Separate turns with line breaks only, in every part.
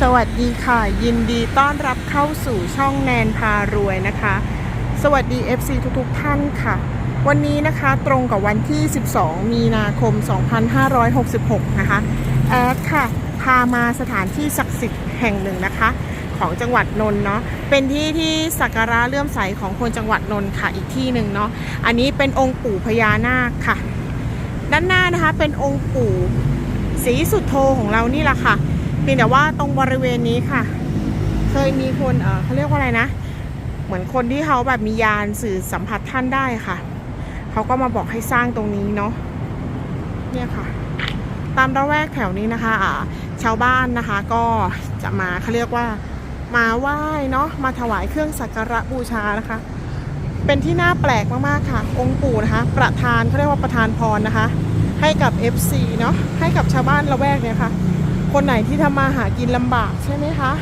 สวัสดีค่ะ ยินดีต้อนรับเข้าสู่ช่องแนนพารวยนะคะ สวัสดี FC ทุกๆท่านค่ะ วันนี้นะคะตรงกับวันที่ 12 มีนาคม 2566 นะคะ แอดค่ะ พามาสถานที่ศักดิ์สิทธิ์แห่งหนึ่งนะคะ ของจังหวัดนนท์เนาะเป็นที่ที่สักการะเลื่อมใสของคนจังหวัดนนท์ค่ะอีกที่หนึ่งเนาะอันนี้เป็นองค์ปู่พญานาคค่ะ ด้านหน้านะคะเป็นองค์ปู่ศรีสุดโธของเรานี่แหละค่ะ เพียงแต่ว่าตรงบริเวณนี้ค่ะ เคยมีคนเออเขาเรียกว่าอะไรนะ เหมือนคนที่เขาแบบมียานสื่อสัมผัสท่านได้ค่ะ เขาก็มาบอกให้สร้างตรงนี้เนาะเนี่ยค่ะ ตามระแวกแถวนี้นะคะอ่าชาวบ้านนะคะก็จะมาเขาเรียกว่ามาไหว้เนาะมาถวายเครื่องสักการะบูชานะคะ เป็นที่น่าแปลกมากๆค่ะ องค์ปู่นะคะ ประธานเขาเรียกว่าประธานพรนะคะ ให้กับ FC เนาะให้กับชาวบ้านละแวกเนี่ยค่ะ คนไหนที่ทำมาหากินลำบากใช่ไหมคะ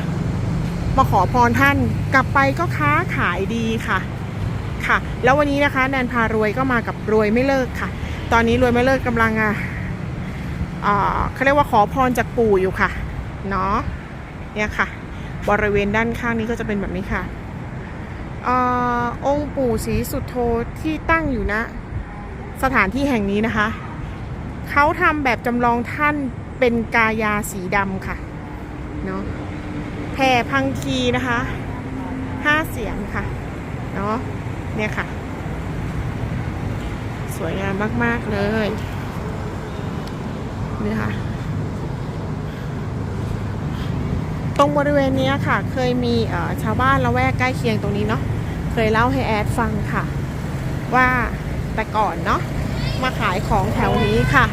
มาขอพรท่านกลับไปก็ค้าขายดีค่ะ ค่ะ แล้ววันนี้นะคะแนนพารวยก็มากับรวยไม่เลิกค่ะ ตอนนี้รวยไม่เลิกกำลังอะอ่าเขาเรียกว่าขอพรจากปู่อยู่ค่ะ เนาะเนี่ยค่ะ บริเวณด้านข้างนี้ก็จะเป็นแบบนี้ค่ะอองค์ปู่ศรีสุโธที่ตั้งอยู่นะ สถานที่แห่งนี้นะคะ เขาทำแบบจำลองท่าน เป็นกายาสีดำค่ะเนาะแผ่พังคีนะคะห้าเสียงค่ะเนาะเนี่ยค่ะ สวยงามมาก ๆ เลยนี่ค่ะ ตรงบริเวณนี้ค่ะ เคยมีชาวบ้านละแวกใกล้เคียงตรงนี้เนาะเคยเล่าให้แอดฟังค่ะ ว่าแต่ก่อนเนาะมาขายของแถวนี้ค่ะ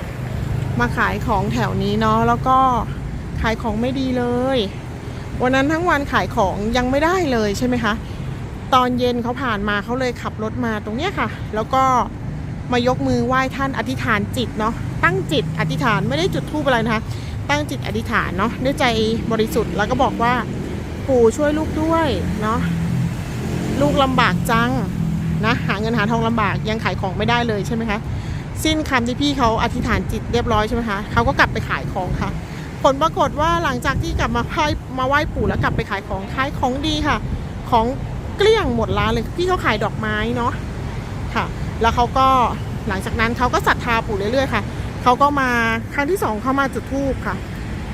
มาขายของแถวนี้เนาะแล้วก็ขายของไม่ดีเลย วันนั้นทั้งวันขายของยังไม่ได้เลยใช่ไหมคะ ตอนเย็นเขาผ่านมาเขาเลยขับรถมาตรงเนี้ยค่ะ แล้วก็มายกมือไหว้ท่านอธิษฐานจิตเนาะตั้งจิตอธิษฐานไม่ได้จุดธูปอะไรนะคะ ตั้งจิตอธิษฐานเนาะด้วยใจบริสุทธิ์แล้วก็บอกว่าปู่ช่วยลูกด้วยเนาะลูกลำบากจังนะหาเงินหาทองลำบากยังขายของไม่ได้เลยใช่ไหมคะ สิ้นคำที่พี่เขาอธิษฐานจิตเรียบร้อยใช่ไหมคะเขาก็กลับไปขายของค่ะ ผลปรากฏว่าหลังจากที่กลับมาไหว้มาไหว้ปู่แล้วกลับไปขายของขายของดีค่ะ ของเกลี้ยงหมดร้านเลยพี่เขาขายดอกไม้เนาะค่ะ แล้วเขาก็หลังจากนั้นเขาก็ศรัทธาปู่เรื่อยๆค่ะเขาก็มาครั้งที่สองเขามาจุดธูปค่ะ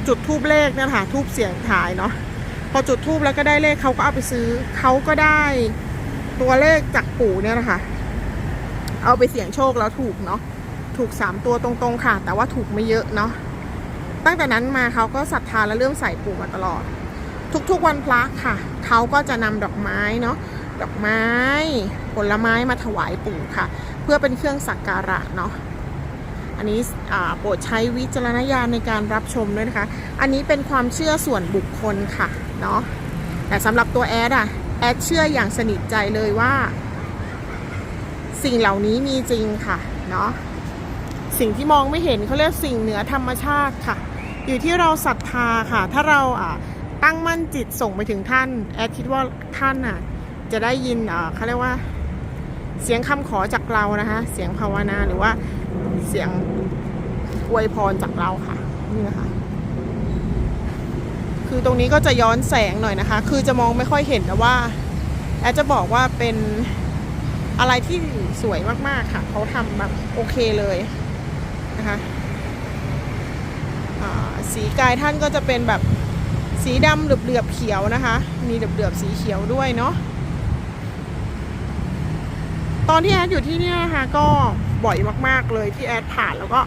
จุดธูปเลขเนี่ยค่ะทูบเสียงทายเนาะพอจุดธูปแล้วก็ได้เลขเขาก็เอาไปซื้อเขาก็ได้ตัวเลขจากปู่เนี่ยนะคะ เอาไปเสี่ยงโชคแล้วถูกเนาะถูกสามตัวตรงๆค่ะ แต่ว่าถูกไม่เยอะเนาะตั้งแต่นั้นมาเขาก็ศรัทธาและเลื่มใส่ปู่มาตลอด ทุกๆวันพระค่ะเขาก็จะนำดอกไม้เนาะดอกไม้ผลไม้มาถวายปู่ค่ะ เพื่อเป็นเครื่องสักการะเนาะอันนี้โปรดใช้วิจารณญาณในการรับชมด้วยนะคะ อันนี้เป็นความเชื่อส่วนบุคคลค่ะเนาะแต่สำหรับตัวแอดอะแอดเชื่ออย่างสนิทใจเลยว่า สิ่งเหล่านี้มีจริงค่ะเนาะสิ่งที่มองไม่เห็นเขาเรียกสิ่งเหนือธรรมชาติค่ะ อยู่ที่เราศรัทธาค่ะ ถ้าเราอ่าตั้งมั่นจิตส่งไปถึงท่านแอดคิดว่าท่านอะจะได้ยินอ่าเขาเรียกว่า เสียงคำขอจากเรานะคะ เสียงภาวนาหรือว่าเสียงอวยพรจากเราค่ะนี่นะคะคือตรงนี้ก็จะย้อนแสงหน่อยนะคะ คือจะมองไม่ค่อยเห็นแต่ว่าแอดจะบอกว่าเป็น อะไรที่สวยมากๆค่ะ เขาทำแบบโอเคเลยนะคะสีกายท่านก็จะเป็นแบบสีดำเหลือบๆเขียวนะคะ มีเหลือบๆสีเขียวด้วยเนาะตอนที่แอดอยู่ที่นี่นะคะก็บ่อยมากๆเลยที่แอดผ่านแล้วก็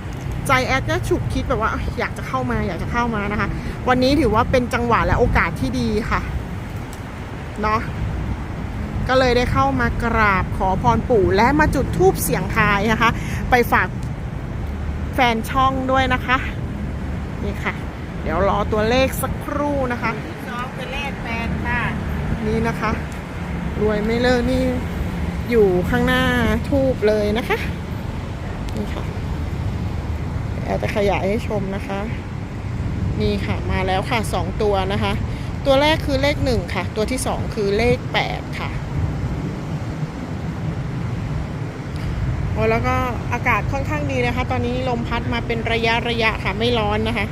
ใจแอดก็ฉุกคิดแบบว่าอยากจะเข้ามาอยากจะเข้ามานะคะ วันนี้ถือว่าเป็นจังหวะและโอกาสที่ดีค่ะเนาะ ก็เลยได้เข้ามากราบขอพรปู่และมาจุดธูปเสียงทายนะคะ ไปฝากแฟนช่องด้วยนะคะ นี่ค่ะ เดี๋ยวรอตัวเลขสักครู่นะคะสองเป็นเลขแปดค่ะ นี่นะคะ รวยไม่เลิกนี่อยู่ข้างหน้าทูบเลยนะคะ นี่ค่ะแอดจะขยายให้ชมนะคะ นี่ค่ะมาแล้วค่ะสองตัวนะคะ ตัวแรกคือเลขหนึ่งค่ะ ตัวที่สองคือเลขแปดค่ะ โอ้แล้วก็อากาศค่อนข้างดีนะคะ ตอนนี้ลมพัดมาเป็นระยะระยะค่ะไม่ร้อนนะคะ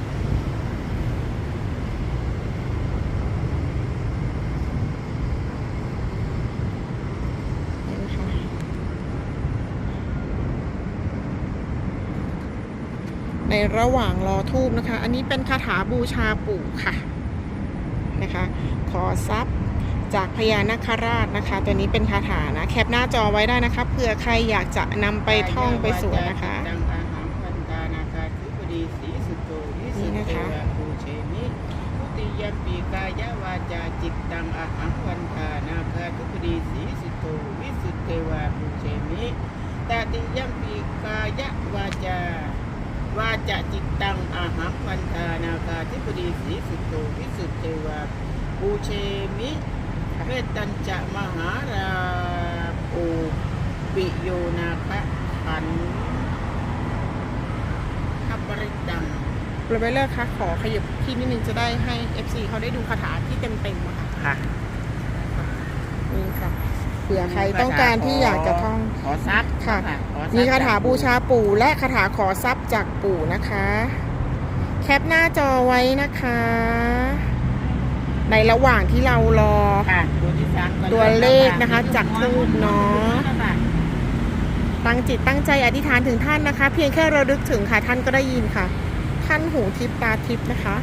ในระหว่างรอทูบนะคะ อันนี้เป็นคาถาบูชาปู่ค่ะนะคะ ขอทรัพย์ จากพญานาคราชนะคะ ตัวนี้เป็นคาถานะแคปหน้าจอไว้ได้นะคะเผื่อใครอยากจะนำไปท่องไปสวดนะคะ
ดังอาหารพันตานาคาธิบดีสีสุโตวิสุ
นี่
ท
นะ
เท
คะ
วะภูเชมิทุติยมปีกายวาจาจิตตังอาหังวันตานาคาธิบดีสีสุโตวิสุทเทวะภูเชมิตติยมปีกายวาจาวาจาจิตตังอาหังวันตานาคาธิบดีสีสุโตวิสุทเทวะภูเชมิ เวตัญจะมหาราภูปิโยนาคะขันทับริตัง
โปรเวลเลอร์คะขอขยับที่นิดนึงจะได้ให้ FC เขาได้ดูคาถาที่เต็มๆอะค่ะ
ค่ะ
นี่ค่ะเผื่อใครต้องการที่อยากจะท่อง
ขอทรัพย์
ค่ะ
ขอทรัพย์
มีคาถาบูชาปู่และคาถาขอทรัพย์จากปู่นะคะ แคปหน้าจอไว้นะคะ ในระหว่างที่เรารอ
ค่ะตัวที่สามก็
ตัวเลขนะคะ จากทูปเนาะตั้งจิตตั้งใจอธิษฐานถึงท่านนะคะ เพียงแค่เราดึกถึงค่ะท่านก็ได้ยินค่ะ ท่านหูทิพตาทิพนะคะ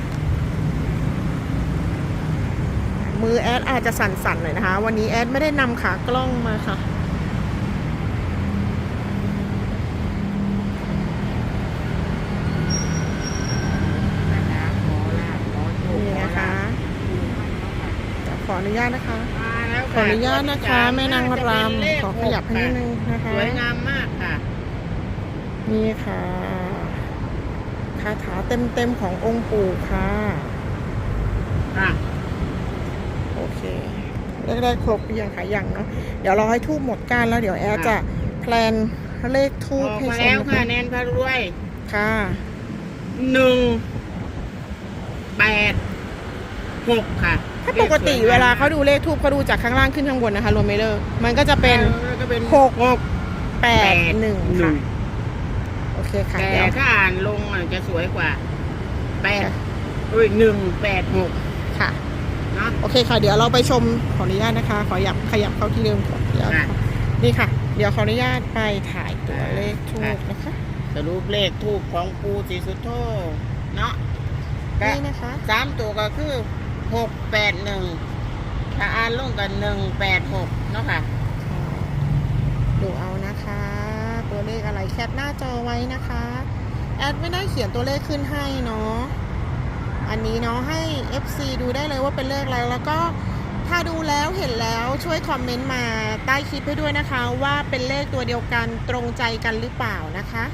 มือแอดอาจจะสั่นๆหน่อยนะคะ วันนี้แอดไม่ได้นำขากล้องมาค่ะ
ขอลาภขอโชค
นี่นะคะ ข ออนุญาตนะคะ
มาแล้ว
ขออนุญาตนะคะแม่นางรำขอขยับให้นิดนึงนะคะ
สวยงามมากค่ะ
นี่ค่ะคาถาเต็มๆขององค์ปู่ค่ะ
ค่ะ
โอเคเลขได้ครบหรือยังคะยังเนาะเดี๋ยวรอให้ทูบหมดก้านแล้วเดี๋ยวแอร์จะแพลนเลขทู
อบอก
ให้
มา
ช
แล้ว
ม
ค่ะ
นะคะ
แนนพระรวย
ค่ะ
หนึ่งแปดหกค่ะ
ถ้าปกติเวลาเขาดูเลขทูบเขาดูจากข้างล่างขึ้นข้างบนนะคะรวมไม่เลิกมันก็จะเป็น
แล้วก็เป็น
หก
หก
แปดหนึ่ง
หนึ่
ค่ะ
ง
โอเคค่ะ
แต่
เดี๋ยว
ถ้าอ่านลงอะจะสวยกว่าแปดเอ้ยหนึ่งแปดหก
ค่ะ
เนาะ
โอเคค่ะ เดี๋ยวเราไปชมขออนุญาตนะคะ ขอยับขยับเข้าที่เดิมก่อนเดี๋ยว
ค่ะ
นี่ค่ะ เดี๋ยวขออนุญาตไปถ่ายตัวเลขทู
ค่ะ
บนะคะ
สรุปเลขทูปของปูสีสุโธเนาะก็
นี่นะคะ
สามตัวก็คือ หกแปดหนึ่งถ้าอ่านลงกันหนึ่งแปดหกเนาะค่ะ
ดูเอานะคะ ตัวเลขอะไรแคปหน้าจอไว้นะคะ แอดไม่ได้เขียนตัวเลขขึ้นให้เนาะอันนี้เนาะให้ FC ดูได้เลยว่าเป็นเลขอะไรแล้วก็ถ้าดูแล้วเห็นแล้วช่วยคอมเมนต์มาใต้คลิปให้ด้วยนะคะ ว่าเป็นเลขตัวเดียวกันตรงใจกันหรือเปล่านะคะ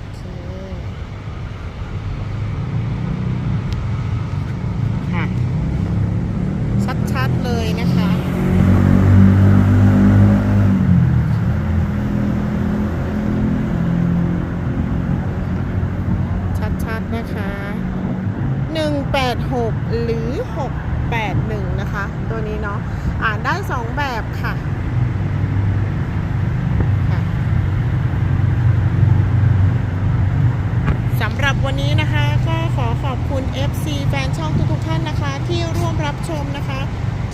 โอเค
ค่ะ
ชัดๆเลยนะคะ ชัดๆนะคะ 6 หรือ 681 นะคะ ตัวนี้เนาะอ่านได้ 2 แบบค่ะค่ะสำหรับวันนี้นะคะก็ขอขอบคุณ FC แฟนช่องทุกๆท่านนะคะ ที่ร่วมรับชมนะคะ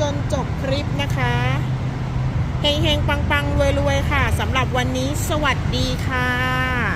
จนจบคลิปนะคะเฮงๆ ปังๆรวยๆ ค่ะสำหรับวันนี้สวัสดีค่ะ